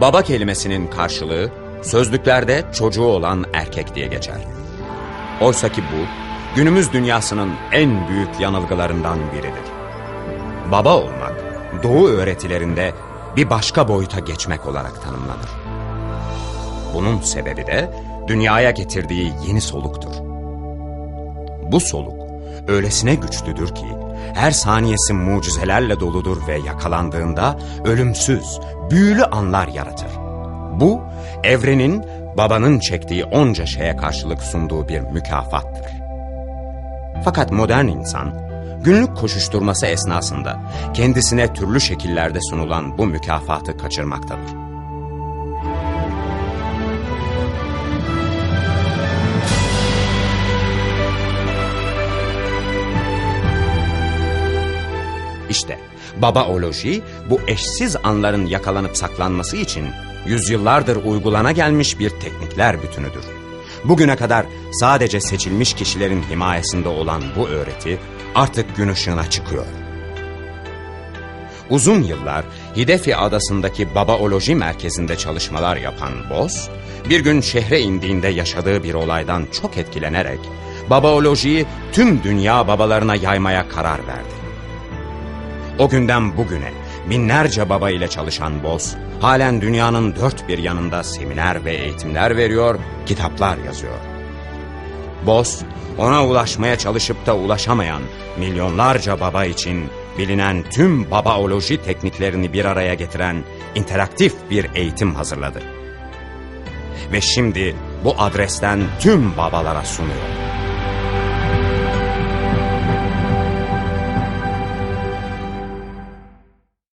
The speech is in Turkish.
Baba kelimesinin karşılığı sözlüklerde çocuğu olan erkek diye geçer. Oysa ki bu günümüz dünyasının en büyük yanılgılarından biridir. Baba olmak doğu öğretilerinde bir başka boyuta geçmek olarak tanımlanır. Bunun sebebi de dünyaya getirdiği yeni soluktur. Bu soluk öylesine güçlüdür ki her saniyesi mucizelerle doludur ve yakalandığında ölümsüz, büyülü anlar yaratır. Bu evrenin babanın çektiği onca şeye karşılık sunduğu bir mükafattır. Fakat modern insan günlük koşuşturması esnasında kendisine türlü şekillerde sunulan bu mükafatı kaçırmaktadır. İşte babaoloji bu eşsiz anların yakalanıp saklanması için yüzyıllardır uygulana gelmiş bir teknikler bütünüdür. Bugüne kadar sadece seçilmiş kişilerin himayesinde olan bu öğreti artık gün ışığına çıkıyor. Uzun yıllar Hidefi adasındaki babaoloji merkezinde çalışmalar yapan Boz, bir gün şehre indiğinde yaşadığı bir olaydan çok etkilenerek babaolojiyi tüm dünya babalarına yaymaya karar verdi. O günden bugüne binlerce baba ile çalışan Boz, halen dünyanın dört bir yanında seminer ve eğitimler veriyor, kitaplar yazıyor. Boz, ona ulaşmaya çalışıp da ulaşamayan milyonlarca baba için bilinen tüm babaoloji tekniklerini bir araya getiren interaktif bir eğitim hazırladı. Ve şimdi bu adresten tüm babalara sunuyor.